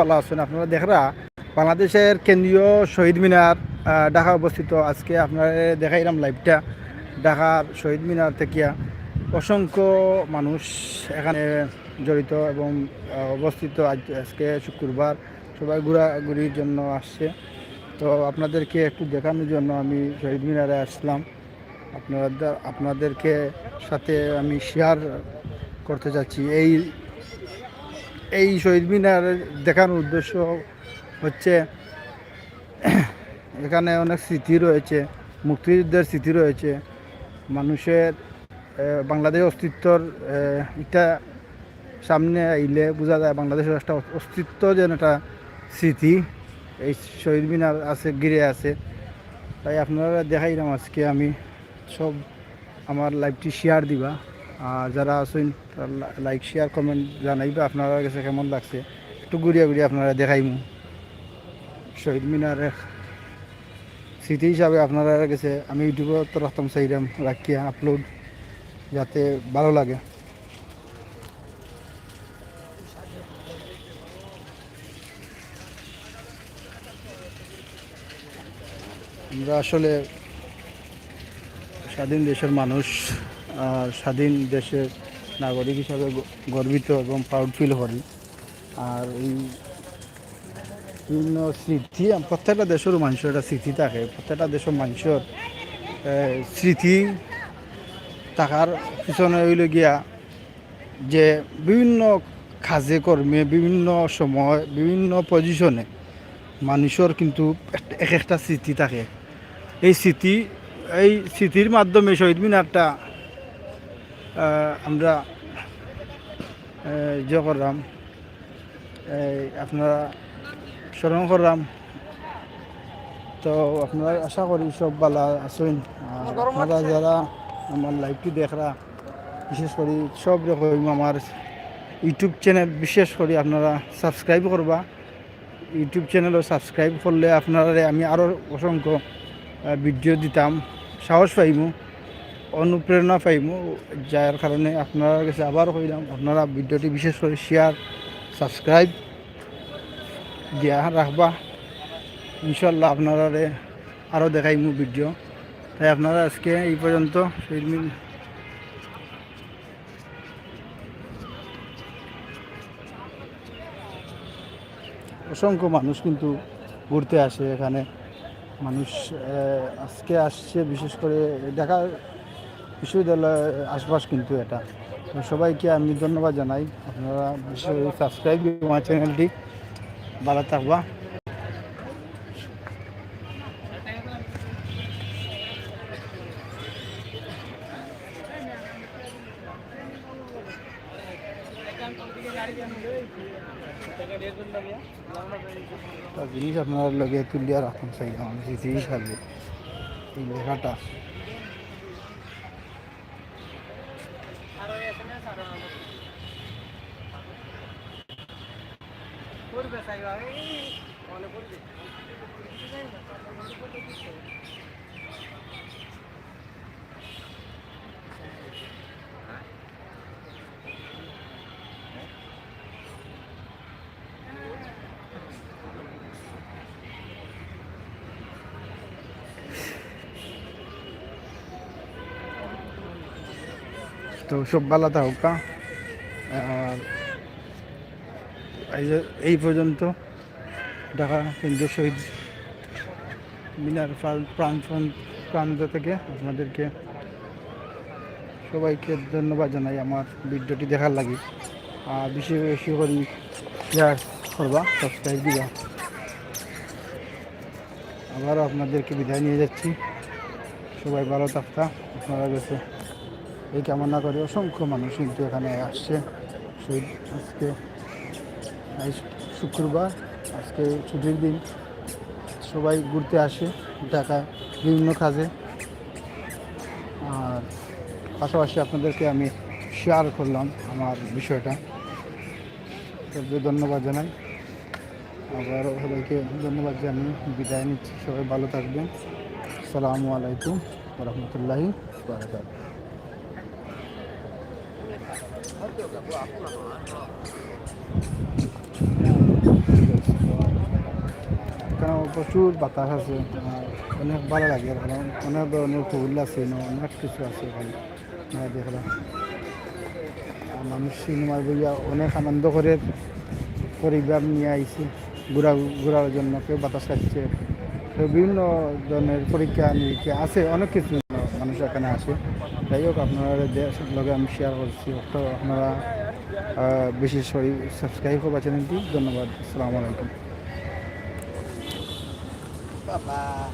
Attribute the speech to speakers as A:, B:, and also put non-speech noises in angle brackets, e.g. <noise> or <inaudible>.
A: ভালো আছেন আপনারা দেখরা, বাংলাদেশের কেন্দ্রীয় শহীদ মিনার ঢাকা অবস্থিত। আজকে আপনারা দেখাইলাম লাইভটা ঢাকার শহীদ মিনার থেকে। অসংখ্য মানুষ এখানে জড়িত এবং অবস্থিত। আজ, আজকে শুক্রবার সবাই ঘোরাঘুরির জন্য আসছে। তো আপনাদেরকে একটু দেখানোর জন্য আমি শহীদ মিনারে আসলাম। আপনাদের আপনাদেরকে সাথে আমি শেয়ার করতে চাচ্ছি। এই এই শহীদ মিনার দেখানোর উদ্দেশ্য হচ্ছে <clears throat> এখানে অনেক স্মৃতি রয়েছে, মুক্তিযুদ্ধের স্মৃতি রয়েছে। মানুষের বাংলাদেশ অস্তিত্বর এটা সামনে আইলে বোঝা যায় বাংলাদেশের একটা অস্তিত্ব যেন একটা স্মৃতি এই শহীদ মিনার আছে গিরে আছে। তাই আপনারা দেখাইলাম আজকে আমি সব আমার লাইভটি শেয়ার দিবা। আর যারা আছেন লাইক শেয়ার কমেন্ট জানাইবা আপনারা কাছে কেমন লাগছে। একটু ঘুরিয়ে ঘুরিয়ে আপনারা দেখাইমু। শহীদ মিনারের স্মৃতি হিসাবে আপনারা কাছে আমি ইউটিউবে তো রাখতাম চাইলাম রাখিয়া আপলোড যাতে ভালো লাগে। আমরা আসলে স্বাধীন দেশের মানুষ। স্বাধীন দেশের নাগরিক হিসাবে গর্বিত এবং প্রাউড ফিল করি। আর এই বিভিন্ন স্মৃতি প্রত্যেকটা দেশের মানুষের একটা স্মৃতি থাকে। প্রত্যেকটা দেশের মানুষের স্মৃতি থাকার পিছনে হইল গিয়া যে বিভিন্ন কাজে কর্মে বিভিন্ন সময়, বিভিন্ন পজিশনে মানুষের কিন্তু এক একটা স্মৃতি থাকে। এই স্মৃতি, এই স্মৃতির মাধ্যমে শহীদ মিনারটা আমরা ইয়ে করলাম। আপনারা স্মরণ করলাম। তো আপনারা আশা করি সব ভালো আছেন। আপনারা যারা আমার লাইভটি দেখরা, বিশেষ করে সব রকম আমার ইউটিউব চ্যানেল, বিশেষ করে আপনারা সাবস্ক্রাইব করবা। ইউটিউব চ্যানেলও সাবস্ক্রাইব করলে আপনারা, আমি আরও অসংখ্য ভিডিও দিতাম। সাহস পাইমু। অনুপ্রেরণা পাইমু যার কারণে আপনার কাছে আবার কইলাম আপনারা ভিডিওটি বিশেষ করে শেয়ার সাবস্ক্রাইব দিয়া রাখবা ইনশাল্লাহ আপনারা আরও দেখাইমু ভিডিও। তাই আপনারা আজকে এই পর্যন্ত অসংখ্য মানুষ কিন্তু ঘুরতে আসে এখানে। মানুষ আজকে আসছে বিশেষ করে ঢাকা বিশ্ববিদ্যালয় আশপাশ কিন্তু এটা। সবাইকে আমি ধন্যবাদ জানাই। আপনারা সাবস্ক্রাইব আমার চ্যানেলটি ভালো থাকবা। জিনিস আপনার লগে তুলিয়া রাখুন চাইলাম জিনিস হিসাবে এই লেখাটা। তো সব ভালো থাকুক আর এই পর্যন্ত ঢাকা কেন্দ্রীয় শহীদ মিনার প্রাণ- প্রান্ত থেকে আপনাদেরকে সবাইকে ধন্যবাদ জানাই আমার ভিডিওটি দেখার লাগি। আর বেশি বেশি করে শেয়ার করবা সাবস্ক্রাইব দিবা। আবারও আপনাদেরকে বিদায় নিয়ে যাচ্ছি। সবাই ভালো থাকতা, আপনারা গেছে এই কামনা করে অসংখ্য মানুষ কিন্তু এখানে আসছে। শহীদ আজকে আজ শুক্রবার, আজকে ছুটির দিন। সবাই ঘুরতে আসে ঢাকায় বিভিন্ন কাজে। আর পাশাপাশি আপনাদেরকে আমি শেয়ার করলাম আমার বিষয়টা। ধন্যবাদ জানাই। আবারও সবাইকে ধন্যবাদ জানিয়ে বিদায় নিচ্ছি। সবাই ভালো থাকবেন। আসসালামু আলাইকুম রহমতুল্লাহি বারাকাতুহু প্রচুর বাতাস আছে অনেক ভালো লাগে অনেক ধরনের ফুল আছে অনেক কিছু আছে এখানে। দেখলাম মানুষ সিনেমার বইয়া অনেক আনন্দ করে, পরিবার নিয়ে আইছে ঘোরা, ঘোরার জন্য, কেউ বাতাস খাচ্ছে বিভিন্ন ধরনের পরীক্ষা, নিরীক্ষা আছে, অনেক কিছু মানুষ এখানে আসে। যাই হোক আপনারা লগে আমি শেয়ার করছি। তো আপনারা বেশি সরি সাবস্ক্রাইব করবা চ্যানেলটি ধন্যবাদ। আসসালামু আলাইকুম।
B: 爸爸，